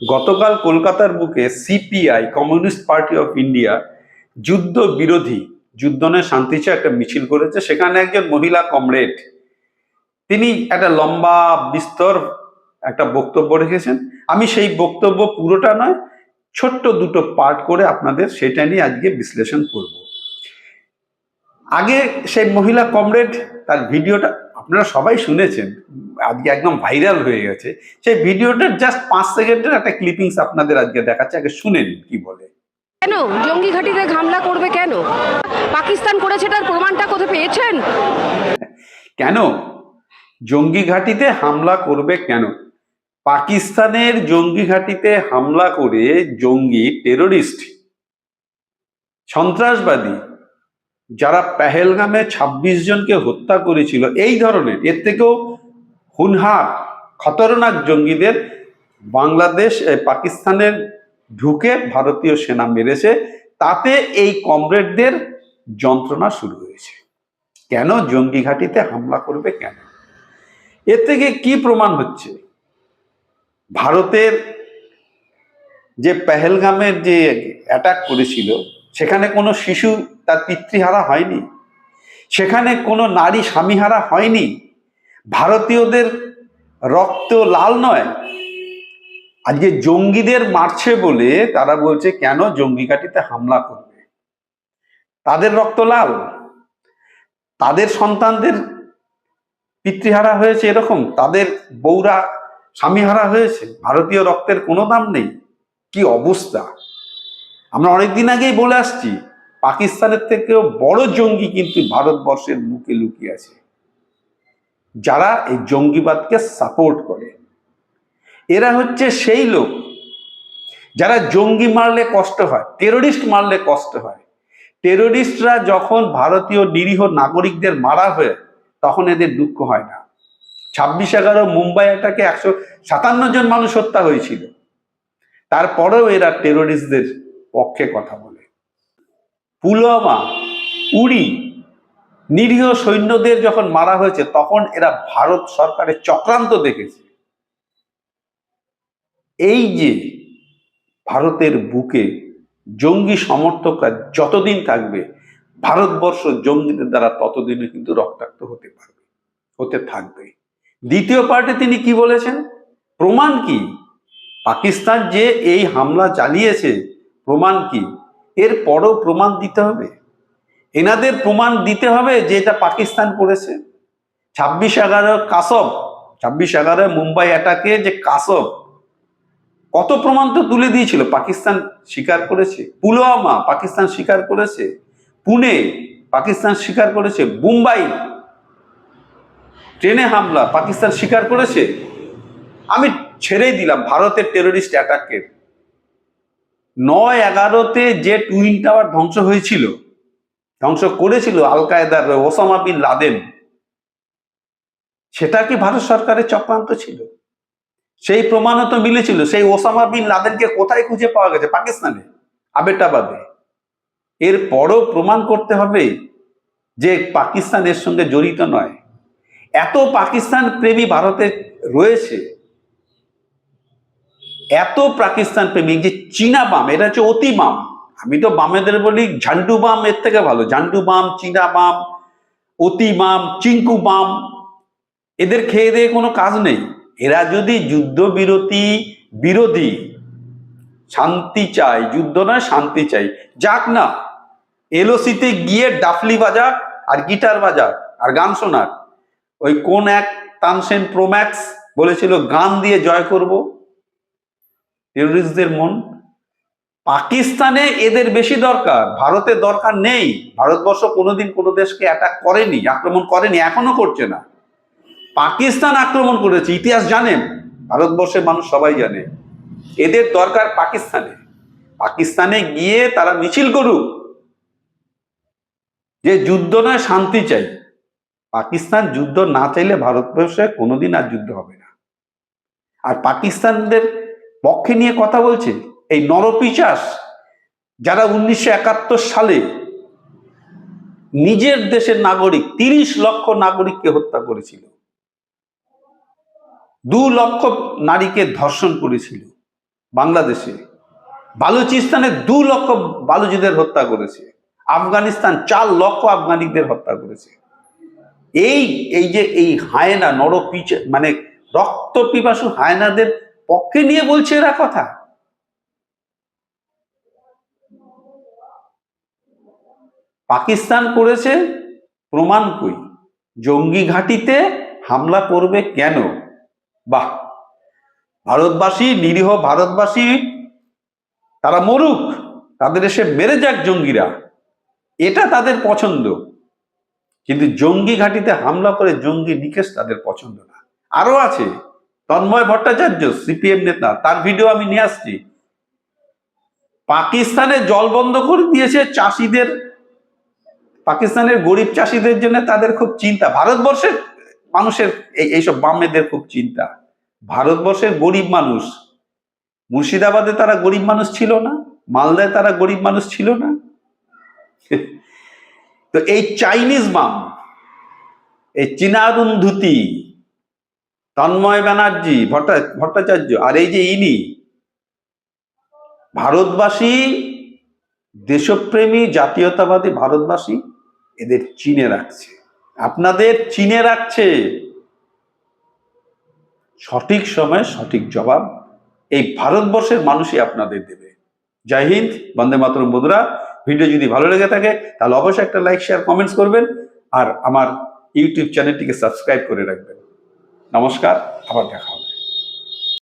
গতকাল কলকাতার বুকে CPI, communist party of India, যুদ্ধ বিরোধী, যুদ্ধ নয়, শান্তি চেয়ে একটা মিছিল করেছে। সেখানে একজন মহিলা কমরেড, তিনি একটা লম্বা, বিস্তর একটা বক্তব্য রেখেছেন। আমি সেই বক্তব্য পুরোটা নয়, ছোট্ট দুটো পার্ট করে আপনাদের সেটা নিয়ে আজকে বিশ্লেষণ করব। আগে সেই মহিলা কমরেড, তার ভিডিওটা আপনারা সবাই শুনেছেন। আজকে একদম ভাইরাল হয়ে গেছে। সেই ভিডিওটার জাস্ট পাঁচ সেকেন্ডের একটা ক্লিপিংস আপনাদের আজকে দেখাচ্ছে আগে শুনে নিন কি বলে। কেন? জঙ্গি ঘাঁটিতে হামলা করবে কেন? পাকিস্তান করেছে তার প্রমাণটা কোথায় পেয়েছেন? কেন? জঙ্গি ঘাঁটিতে হামলা করবে কেন? পাকিস্তানের জঙ্গি ঘাঁটিতে হামলা করে জঙ্গি টেররিস্ট সন্ত্রাসবাদী যারা পেহেলগামে ২৬ জনকে হত্যা করেছিল এই ধরনের এর থেকেও হুনহার খতরনাক জঙ্গিদের বাংলাদেশ পাকিস্তানের ঢুকে ভারতীয় সেনা মেরেছে। তাতে এই কমরেডদের যন্ত্রণা শুরু হয়েছে। কেন জঙ্গি ঘাঁটিতে হামলা করবে কেন? এর থেকে কি প্রমাণ হচ্ছে? ভারতের যে পেহেলগামের যে অ্যাটাক করেছিল, সেখানে কোনো শিশু তার পিতৃহারা হয়নি। সেখানে কোনো নারী স্বামীহারা হয়নি। ভারতীয়দের রক্ত লাল নয়। আজকে জঙ্গিদের মারছে বলে তারা বলছে, কেন জঙ্গি ঘাঁটিতে হামলা করবে? তাদের রক্ত লাল। তাদের সন্তানদের পিতৃহারা হয়েছে এরকম। তাদের বউরা স্বামীহারা হয়েছে। ভারতীয় রক্তের কোনো দাম নেই। কি অবস্থা? আমরা অনেকদিন আগেই বলে আসছি, পাকিস্তানের থেকেও বড় জঙ্গি কিন্তু ভারতবর্ষের বুকে লুকিয়ে আছে। যারা এই জঙ্গিবাদকে সাপোর্ট করে। এরা হচ্ছে সেই লোক যারা জঙ্গি মারলে কষ্ট হয় টেরোরিস্ট মারলে কষ্ট হয়। টেরোরিস্টরা যখন ভারতীয় নিরীহ নাগরিকদের মারা হয়ে, তখন এদের দুঃখ হয় না। ছাব্বিশ এগারো মুম্বাই অ্যাটাকে একশো সাতান্ন জন মানুষ হত্যা হয়েছিল। তারপরেও এরা টেরোরিস্টদের পক্ষে কথা বলে। পুলওয়ামা, উড়ি নিরীহ সৈন্যদের যখন মারা হয়েছে, তখন এরা ভারত সরকারের চক্রান্ত দেখেছে। এই যে ভারতের বুকে জঙ্গি সমর্থকরা যতদিন থাকবে, ভারতবর্ষ জঙ্গিদের দ্বারা ততদিনে কিন্তু রক্তাক্ত হতে পারবে, হতে থাকবে। দ্বিতীয় পার্টে তিনি কি বলেছেন? প্রমাণ কি? পাকিস্তান যে এই হামলা চালিয়েছে, প্রমাণ কি? এর পরও প্রমাণ দিতে হবে? এনাদের প্রমাণ দিতে হবে যে এটা পাকিস্তান করেছে। ছাব্বিশ এগারো কাসব, ছাব্বিশ এগারো মুম্বাই অ্যাটাকে যে কাসব, কত প্রমাণ তো তুলে দিয়েছিল। পাকিস্তান স্বীকার করেছে, পুলওয়ামা পাকিস্তান স্বীকার করেছে, পুনে পাকিস্তান স্বীকার করেছে, মুম্বাই ট্রেনে হামলা পাকিস্তান স্বীকার করেছে। আমি ছেড়েই দিলাম ভারতের টেরোরিস্ট অ্যাটাকের নয় এগারোতে যে টুইন টাওয়ার ধ্বংস হয়েছিল ধ্বংস করেছিল আল কায়দার ওসামা বিন লাদেন। সেটা কি ভারত সরকারের চক্রান্ত ছিল? সেই প্রমাণও তো মিলেছিল, সেই ওসামা বিন লাদেনকে কোথায় খুঁজে পাওয়া গেছে? পাকিস্তানে, আবেটাবাদে। এর পরও প্রমাণ করতে হবে যে পাকিস্তানের সঙ্গে জড়িত নয়। এত পাকিস্তান প্রেমী ভারতে রয়েছে, এত পাকিস্তান প্রেমিক যে চীনা বাম, এটা হচ্ছে অতি বাম। আমি তো বামেদের বলি ঝান্ডু বাম এর থেকে ভালো। ঝান্ডু বাম, চীনা বাম, অতি বাম চিঙ্কু বাম, এদের খেয়ে দিয়ে কোনো কাজ নেই। এরা যদি যুদ্ধবিরতি, বিরোধী, শান্তি চায়, যুদ্ধ নয়, শান্তি চাই যাক না, এলওসিতে গিয়ে ডাফলি বাজাক আর গিটার বাজাক আর গান শোনাক ওই কোন এক তানসেন প্রোম্যাক্স বলেছিল, গান দিয়ে জয় করব। টেরোরিস্টদের মন। পাকিস্তানে এদের বেশি দরকার ভারতের দরকার নেই। ভারতবর্ষ কোনোদিন কোনো দেশকে অ্যাটাক করেনি, আক্রমণ করেনি, এখনও করছে না। পাকিস্তান আক্রমণ করেছে, ইতিহাস জানেন ভারতবর্ষের মানুষ সবাই জানে। এদের দরকার পাকিস্তানে। পাকিস্তানে গিয়ে তারা মিছিল করুক। যে যুদ্ধ নয়, শান্তি চাই। পাকিস্তান যুদ্ধ না চাইলে ভারতবর্ষে কোনোদিন আর যুদ্ধ হবে না। আর পাকিস্তানদের পক্ষে নিয়ে কথা বলছে এই নরপিচাস যারা উনিশশো একাত্তর সালে নিজের দেশের নাগরিক, তিরিশ লক্ষ নাগরিককে হত্যা করেছিল, দু লক্ষ নারীকে ধর্ষণ করেছিল বাংলাদেশে, বালুচিস্তানে দু লক্ষ বালুচিদের হত্যা করেছে, আফগানিস্তান চার লক্ষ আফগানিকদের হত্যা করেছে। এই এই যে এই হায়না নরপিচ মানে রক্ত পিপাসু হায়নাদের পক্ষে নিয়ে বলছে এরা কথা। পাকিস্তান করেছে প্রমাণ কই? জঙ্গি ঘাঁটিতে হামলা করবে কেন? বাহ! ভারতবাসী, নিরীহ ভারতবাসী, তারা মরুক, তাদের এসে মেরে যাক জঙ্গিরা। এটা তাদের পছন্দ। কিন্তু জঙ্গি ঘাঁটিতে হামলা করে জঙ্গি নিকেশ তাদের পছন্দ না। আরও আছে, তন্ময় ভট্টাচার্য, সিপিএম নেতা, তার ভিডিও আমি নিয়ে আসছি। পাকিস্তানে জল বন্ধ করে দিয়েছে চাষিদের পাকিস্তানের গরিব চাষিদের জন্য তাদের খুব চিন্তা। ভারতবর্ষের মানুষের এই এইসব বামেদের খুব চিন্তা। ভারতবর্ষের গরিব মানুষ, মুর্শিদাবাদে তারা গরিব মানুষ ছিল না, মালদায় তারা গরিব মানুষ ছিল না। তো এই চাইনিজ বাম, এই চীনারুন্ধুতি তন্ময় ব্যানার্জি, ভট্টা ভট্টাচার্য, আর এই যে ইনি, ভারতবাসী, দেশপ্রেমী, জাতীয়তাবাদী ভারতবাসী এদের চিনে রাখছে। আপনাদের চিনে রাখছে। সঠিক সময়ে সঠিক জবাব এই ভারতবর্ষের মানুষই আপনাদের দেবে। জয় হিন্দ, বন্দে মাতরম বন্ধুরা। ভিডিও যদি ভালো লেগে থাকে, তাহলে অবশ্যই একটা লাইক শেয়ার কমেন্টস করবেন। আর আমার ইউটিউব চ্যানেলটিকে সাবস্ক্রাইব করে রাখবেন। নমস্কার, আবার দেখা হবে।